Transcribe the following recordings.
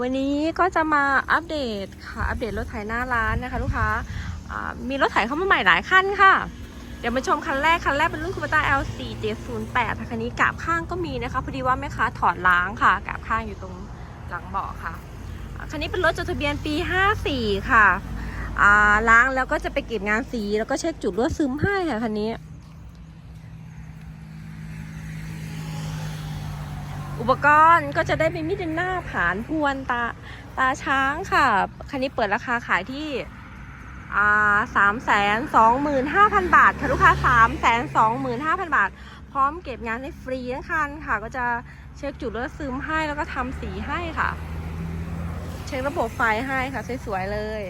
วันนี้ก็จะมาอัปเดตค่ะ อัปเดตรถไถหน้าร้านนะคะ ลูกค้ามีรถไถเข้ามาใหม่หลายคันค่ะ เดี๋ยวมาชมคันแรก คันแรกเป็นรุ่นคูปต้า L4 708 ค่ะคันนี้กาบข้างก็มีนะคะ พอดีว่าแม่ค้าถอดล้างค่ะ กาบข้างอยู่ตรงหลังเบาะค่ะ คันนี้เป็นรถจดทะเบียนปี 54 ค่ะอ่าล้างแล้วก็จะไปเก็บงานสีแล้วก็เช็คจุดรั่วซึมให้ค่ะคันนี้ ปกรณ์ก็จะได้เป็นมิดเดนหน้าผานพวนตาตาช้างค่ะ คันนี้เปิดราคาขายที่อาสามแสนสองหมื่นห้าพันบาทค่ะลูกค้าสามแสนสองหมื่นห้าพันบาท พร้อมเก็บงานให้ฟรีทั้งคันค่ะ ก็จะเช็คจุดแล้วซึมให้แล้วก็ทำสีให้ค่ะ เช็คระบบไฟให้ค่ะ สวยๆเลย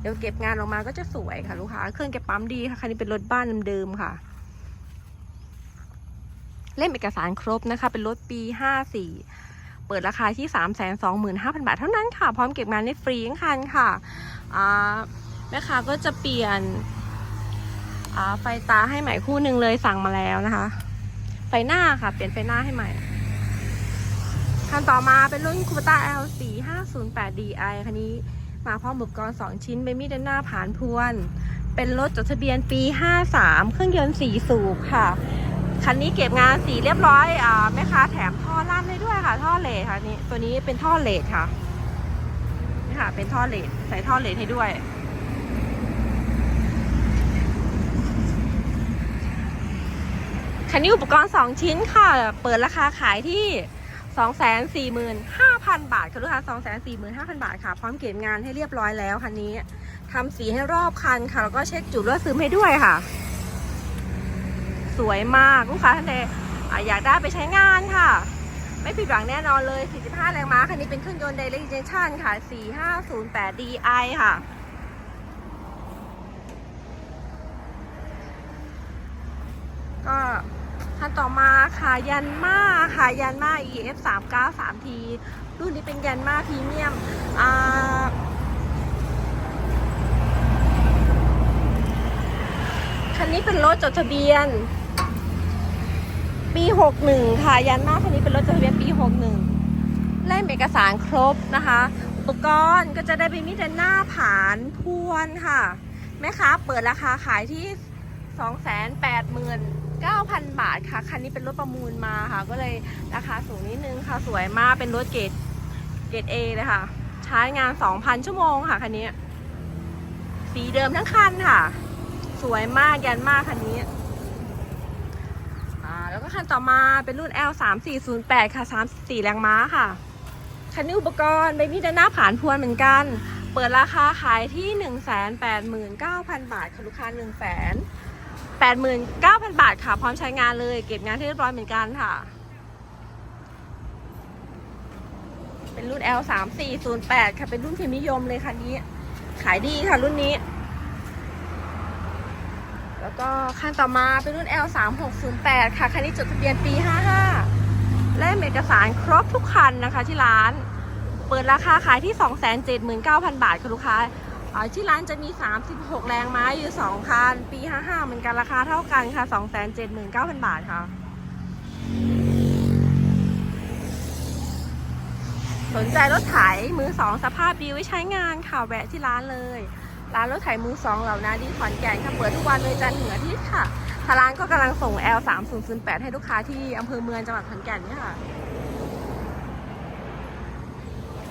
เดี๋ยวเก็บงานออกมาก็จะสวยค่ะลูกค้า เครื่องเก็บปั๊มดีค่ะ คันนี้เป็นรถบ้านเดิมๆค่ะ เล่มเอกสารครบนะคะ เป็นรถปี 54 เปิดราคาที่ 325,000 บาทเท่านั้นค่ะ พร้อมเก็บงานได้ฟรีทั้งคันค่ะแม่ค้าก็จะเปลี่ยนไฟตาให้ใหม่คู่หนึ่งเลยสั่งมาแล้วนะคะ ไฟหน้าค่ะ เปลี่ยนไฟหน้าให้ใหม่คันต่อมาเป็นรุ่นคูปต้า L4 508 DI คันนี้มาพร้อมอุปกรณ์ 2 ชิ้นเป็นมีดด้านหน้าผ่านพวน เป็นรถจดทะเบียนปี 53 เครื่องยนต์4สูบค่ะ คันนี้เก็บงานสีเรียบร้อยอ่าแม่ค้าแถมท่อลั่นให้ด้วยค่ะ ท่อเลทค่ะนี่ตัวนี้เป็นท่อเลทค่ะนี่ค่ะ เป็นท่อเลทใส่ท่อเลทให้ด้วยคันนี้อุปกรณ์ 2 ชิ้นค่ะ เปิดราคาขายที่ 245,000 บาทค่ะลูกค้า245,000 บาทค่ะ พร้อมเก็บงานให้เรียบร้อยแล้วคันนี้ทำสีให้รอบคันค่ะ แล้วก็เช็คจุดรั่วซึมให้ด้วยค่ะ สวยมากลูกค้าท่านใดอยากได้ไปใช้งานค่ะ ไม่ผิดหวังแน่นอนเลย 45 แรงม้าคันนี้เป็นเครื่องยนต์ Direct Injection ค่ะ 4508 DI ค่ะก็คันต่อมาค่ะยันมาค่ะยันมา EF 3 9 3 T รุ่นนี้เป็นยันมาพรีเมียมอ่าคันนี้เป็นรถจดทะเบียน ปี 61 ค่ะยันมาคันนี้เป็นรถจดทะเบียนปี 61เล่มเอกสารครบนะคะ อุปกรณ์ก็จะได้เป็นมิดเดนหน้าผานพวนค่ะ แม่ค้าเปิดราคาขายที่ 289,000 บาทค่ะ คันนี้เป็นรถประมูลมาค่ะ ก็เลยราคาสูงนิดนึงค่ะ สวยมากเป็นรถเกรดเกรด A เลยค่ะ ใช้งาน 2,000 ชั่วโมงค่ะคันนี้ สีเดิมทั้งคันค่ะ สวยมากยันมากคันนี้ คันต่อมาเป็นรุ่น L 3 4 0 8ค่ะ34 แรงม้าค่ะ คันนี้อุปกรณ์ใบมีดด้านหน้าผ่านพวนเหมือนกัน เปิดราคาขายที่ 189,000 บาทค่ะลูกค้า1 8 9 0 0 0 บาทค่ะ พร้อมใช้งานเลย เก็บงานที่เรียบร้อยเหมือนกันค่ะ เป็นรุ่น L 3 4 0 8ค่ะ เป็นรุ่นพิมพ์นิยมเลยคันนี้ ขายดีค่ะรุ่นนี้ แล้วก็คันต่อมาเป็นรุ่น L 3 6 0 8 ค่ะ คันนี้จดทะเบียนปี 55 และเอกสารครบทุกคันนะคะที่ร้าน เปิดราคาขายที่ 279,000 บาทค่ะลูกค้าที่ร้านจะมี 36 แรงม้าอยู่ 2 คัน ปี 55 เหมือนกันราคาเท่ากันค่ะ 279,000 บาทค่ะ สนใจรถไถมือสองสภาพดีไว้ใช้งานค่ะ แวะที่ร้านเลย ร้านรถไถมือสองเหล่านาดีขอนแก่นค่ะเปิดทุกวันเลยจันทร์ถึงอาทิตย์ค่ะทางร้านก็กำลังส่ง L 3 0 0 8ให้ลูกค้าที่อำเภอเมืองจังหวัดขอนแก่นเนี่ยค่ะ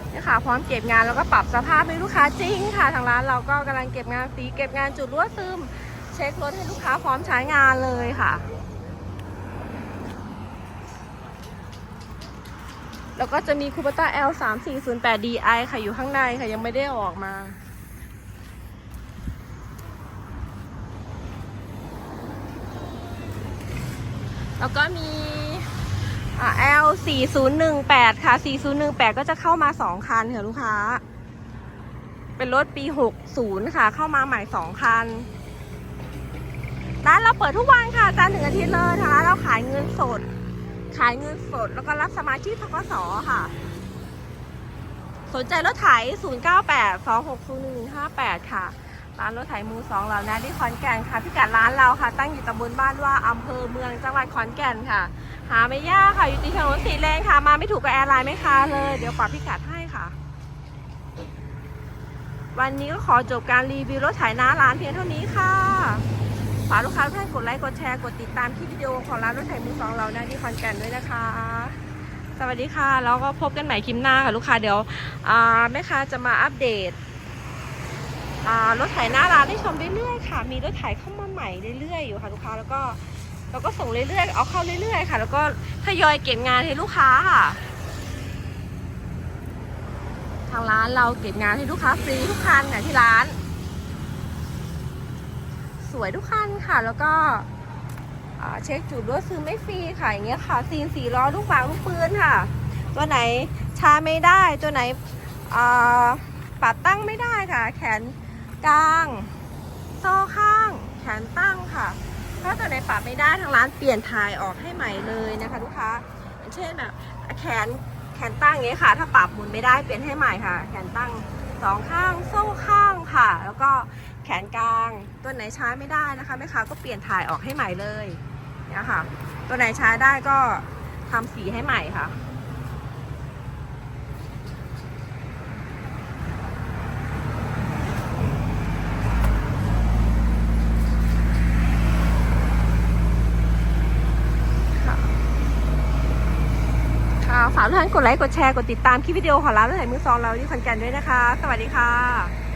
เนี่ยค่ะพร้อมเก็บงานแล้วก็ปรับสภาพให้ลูกค้าจริงค่ะ ทางร้านเราก็กำลังเก็บงานสีเก็บงานจุดรั่วซึม เช็ครถให้ลูกค้าพร้อมใช้งานเลยค่ะ แล้วก็จะมีคูปต้า L 3 4 0 8 DI ค่ะอยู่ข้างในค่ะยังไม่ได้ออกมา แล้วก็มีอ่า L 4 0 1 8ค่ะ 4 0 1 8 ก็จะเข้ามา 2 คันค่ะลูกค้า เป็นรถปี 60 ค่ะ เข้ามาใหม่ 2 คัน ร้านเราเปิดทุกวันค่ะจันทร์ถึงอาทิตย์เลยนะคะ เราขายเงินสด ขายเงินสด แล้วก็รับสมาชิกทกสค่ะ สนใจรถไถ 098 260 158 ค่ะ ร้านรถไถมือสองเรานะที่ขอนแก่นค่ะพิกัดร้านเราค่ะ ตั้งอยู่ตำบลบ้านว่าอำเภอเมืองจังหวัดขอนแก่นค่ะ หาไม่ยากค่ะ อยู่ติดถนนสีเลนค่ะ มาไม่ถูกกับแอร์ไลน์ไหมคะเลยเดี๋ยวปรับพิกัดให้ค่ะ วันนี้ก็ขอจบการรีวิวรถไถหน้าร้านเพียงเท่านี้ค่ะฝากลูกค้าทุกท่านกดไลค์กดแชร์กดติดตามคลิปวิดีโอของร้านรถไถมือสองเรานะที่ขอนแก่นด้วยนะคะสวัสดีค่ะ แล้วก็พบกันใหม่คลิปหน้าค่ะลูกค้าเดี๋ยวอ่าแม่ค้าจะมาอัปเดต รถไถหน้าร้านให้ชมเรื่อยๆค่ะ มีรถไถเข้ามาใหม่เรื่อยๆอยู่ค่ะลูกค้าแล้วก็เราก็ส่งเรื่อยๆ เอาเข้าเรื่อยๆ ค่ะ แล้วก็ทยอยเก็บงานให้ลูกค้าค่ะ ทางร้านเราเก็บงานให้ลูกค้าฟรีทุกคันค่ะที่ร้าน สวยทุกคันค่ะ แล้วก็เช็คจุดรถซื้อไม่ฟรีค่ะอย่างเงี้ยค่ะ ซีนสีล้อลูกบางลูกปืนค่ะ ตัวไหนชาไม่ได้ ตัวไหนปรับตั้งไม่ได้ค่ะ แขน กลางโซ่ข้างแขนตั้งค่ะ ถ้าตัวไหนปรับไม่ได้ทางร้านเปลี่ยนทายออกให้ใหม่เลยนะคะ ลูกค้าเช่นแบบแขนแขนตั้งอย่างเงี้ยค่ะ ถ้าปรับหมุนไม่ได้เปลี่ยนให้ใหม่ค่ะ แขนตั้งสองข้างโซ่ข้างค่ะ แล้วก็แขนกลางตัวไหนใช้ไม่ได้นะคะแม่ค้าก็เปลี่ยนถ่ายออกให้ใหม่เลยเนี่ยค่ะ ตัวไหนใช้ได้ก็ทำสีให้ใหม่ค่ะ ฝากทุกท่านกดไลค์ กดแชร์ กดติดตามคลิปวิดีโอของร้านรถไถมือซองเราที่คอนแกนด้วยนะคะ สวัสดีค่ะ